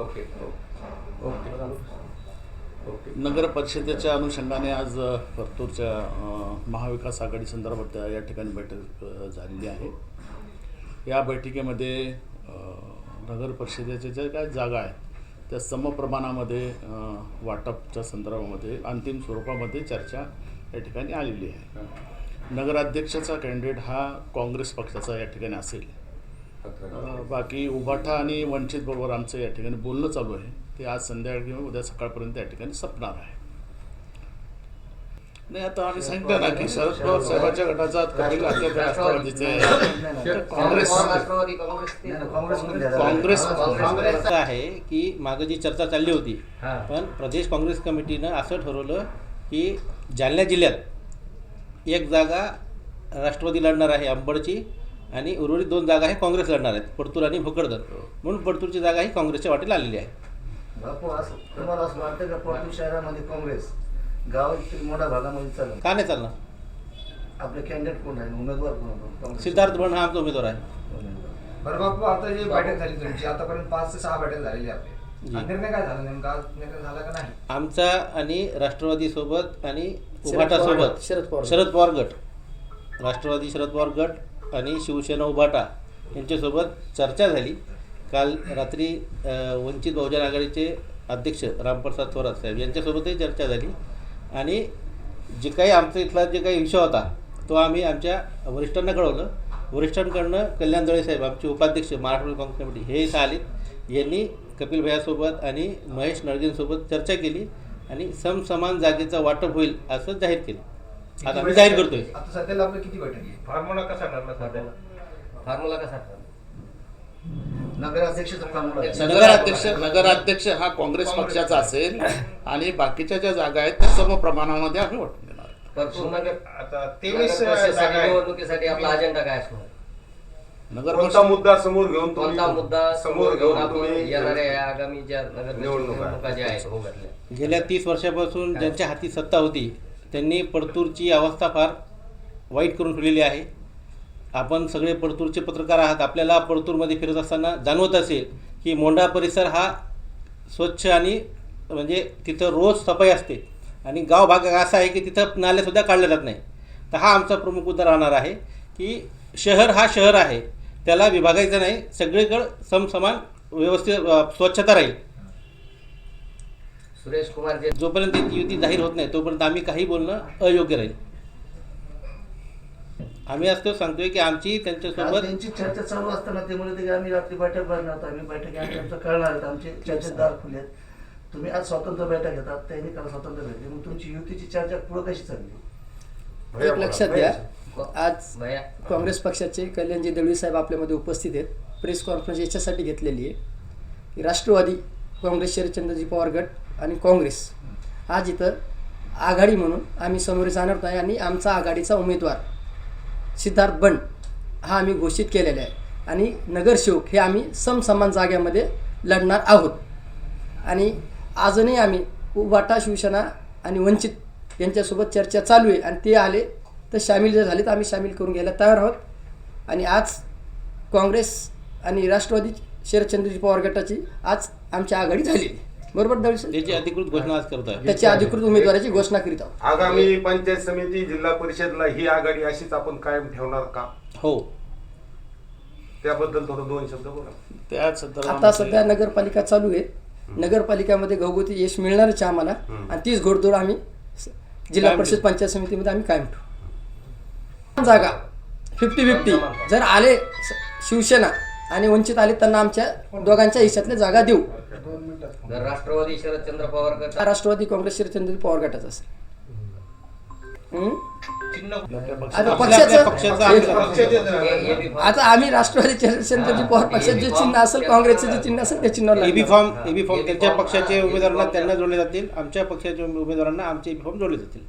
Okay. Okay. Okay. नगर परिषदेच्या अनुषंगाने आज परतूरच्या महाविकास आघाडी संदर्भात या ठिकाणी बैठक झालेली आहे. या बैठकीमध्ये नगर परिषदेच्या ज्या काय जागा आहेत त्या समप्रमाणामध्ये वाटपच्या संदर्भामध्ये अंतिम स्वरूपामध्ये चर्चा या ठिकाणी आलेली आहे. नगराध्यक्षाचा कॅन्डिडेट हा काँग्रेस पक्षाचा या ठिकाणी असेल. बाकी उभाठा आणि वंचित बरोबर आमचं या ठिकाणी बोलणं चालू आहे. ते आज संध्याकाळी किंवा उद्या सकाळपर्यंत या ठिकाणी संपणार आहे. नाही आता आम्ही सांगितलं ना की शरद पवार साहेबांच्या गटाचा कपिल राष्ट्रवादीचे काँग्रेस काँग्रेस आहे की मागं जी चर्चा चालली होती हा. पण प्रदेश काँग्रेस कमिटीनं असं ठरवलं की जालना जिल्ह्यात एक जागा राष्ट्रवादी लढणार आहे अंबडची. आणि उर्वरित दोन जागा आहे काँग्रेस लढणार आहेत पडतूर आणि भोकरदन. म्हणून पडतूरची जागा ही काँग्रेसच्या वाटेला आलेली आहे. बापू असं तुम्हाला असं वाटतं का परतूर शहरामध्ये काँग्रेस गावातील मोठ्या भागामध्ये चालेल का नाही चालणार? आपले कॅन्डिडेट कोण आहे? उमेदवार कोण आहे? सिद्धार्थ बण हा आमचा उमेदवार आहे. बरं बापू आता जी बैठक झाली तुमची. आतापर्यंत पाच ते सहा बैठक झालेली आहे आपली. जी. आणि निर्णय काय झाला नेमका? आज निर्णय झाला का नाही? आमचा आणि राष्ट्रवादी सोबत आणि शरद उभाटा पवार सोबत गट, शरद पवार. शरद पवार गट. राष्ट्रवादी शरद पवार गट. आणि शिवसेना उभाटा यांच्यासोबत चर्चा झाली. काल रात्री वंचित बहुजन आघाडीचे अध्यक्ष रामप्रसाद थोरात साहेब यांच्यासोबतही चर्चा झाली. आणि जे काही आमचा इथला जे काही विषय होता तो आम्ही आमच्या वरिष्ठांना कळवलं. वरिष्ठांकडनं कल्याण दळे साहेब आमचे उपाध्यक्ष महाराष्ट्र काँग्रेस कमिटी हे इथं आले. यांनी कपिल भैयासोबत आणि महेश नळगेंसोबत चर्चा केली आणि समसमान जागेचं वाटप होईल असं जाहीर केलं. आता आम्ही जाहीर करतोय. आता सध्याला आपलं किती बैठक आहे? फॉर्म्युला कसा ठरला सध्याला? फॉर्म्युला कसा ठरला? नगराध्यक्षाचा फॉर्म्युला नगराध्यक्ष नगराध्यक्ष हा काँग्रेस पक्षाचा असेल आणि बाकीच्या ज्या जागा आहेत त्या समप्रमाणामध्ये आम्ही वाटून देणार आता नगर तेवीस. निवडणुकीसाठी आपला अजेंडा काय असणार नगर कोणता मुद्दा समोर घेऊन कोणता मुद्दा समोर घेऊन आपण येणाऱ्या आगामी ज्या नगर निवडणुका. ज्या आहेत भोगातल्या गेल्या तीस वर्षापासून ज्यांच्या हाती सत्ता होती त्यांनी पडतूरची अवस्था फार वाईट करून ठेवलेली आहे. आपण सगळे पडतूरचे पत्रकार आहात. आपल्याला पडतूरमध्ये फिरत असताना जाणवत असेल की मोंढा परिसर हा स्वच्छ आणि म्हणजे तिथं रोज सफाई असते. आणि गाव भाग असा आहे की तिथं नालेसुद्धा काढल्या जात नाही. तर हा आमचा प्रमुख मुद्दा राहणार आहे की शहर हा शहर आहे. त्याला विभागायचं नाही. सगळीकडं समसमान व्यवस्थित स्वच्छता राहील. सुरेश कुमार जे जोपर्यंत ती युती जाहीर होत नाही तोपर्यंत आम्ही काही बोलणं अयोग्य राहील. आम्ही असतो सांगतोय की आमची त्यांच्यासोबत त्यांची चर्चा चालू असताना ते म्हणते की आम्ही रात्री बैठक भरणार आहोत आम्ही बैठक आमचं करणार आहेत आमचे चर्चेदार खुले आहेत. तुम्ही आज स्वतंत्र बैठक घेतात त्यांनी काल स्वतंत्र बैठक. मग तुमची युतीची चर्चा पुढे कशी चालली? एक लक्षात घ्या आज काँग्रेस पक्षाचे कल्याणजी दळवी साहेब आपल्यामध्ये उपस्थित आहेत. प्रेस कॉन्फरन्स याच्यासाठी घेतलेली आहे. की राष्ट्रवादी काँग्रेस शरदचंद्रजी पवार गट आणि काँग्रेस. आज इथं आघाडी म्हणून आम्ही समोर जाणार नाही आणि आमचा आघाडीचा उमेदवार सिद्धार्थ बंड हा आम्ही घोषित केलेला आहे. आणि नगरसेवक हे आम्ही समसमान जाग्यामध्ये लढणार आहोत. आणि अजूनही आम्ही वाटा शिवसेना आणि वंचित यांच्यासोबत चर्चा चालू आहे आणि ते आले तर सामील जर झाले तर आम्ही सामील करून घ्यायला तयार आहोत. आणि आज काँग्रेस आणि राष्ट्रवादी शरदचंद्रजी पवार गटाची आज आमची आघाडी झालेली आहे. बरोबर? त्याची अधिकृत घोषणा आज करत आहे त्याची अधिकृत उमेदवाराची घोषणा करीत आहोत. आगामी पंचायत समिती जिल्हा परिषदला ही आघाडी अशीच आपण कायम ठेवणार का? हो. त्याबद्दल थोडं दोन शब्द बोला. त्या संदर्भात आता सध्या नगरपालिका चालू आहे नगरपालिकामध्ये घरगुती यश मिळणारच आहे आम्हाला. आणि तीच घोडदौड आम्ही स- जिल्हा कायम परिषद पंचायत समितीमध्ये आम्ही कायम ठेवू. जागा. Fifty fifty. जर आले स- शिवसेना आणि वंचित आले त्यांना आमच्या दोघांच्या हिश्यातल्या जागा देऊ जर राष्ट्रवादी शरदचंद्र पवार गट राष्ट्रवादी काँग्रेस शरदचंद्र पवार गटाचा असेल हम्म? चिन्ह आता पक्षाचं आता आम्ही राष्ट्रवादी शरदचंद्रजी पवार पक्षाचे जे चिन्ह असेल काँग्रेसचे जे चिन्ह असेल त्या चिन्हावर एबी लागणार. फॉर्म एबी फॉर्म त्यांच्या पक्षाचे उमेदवारांना त्यांना जोडले जातील आमच्या पक्षाच्या उमेदवारांना आमचे एबी फॉर्म जोडले जातील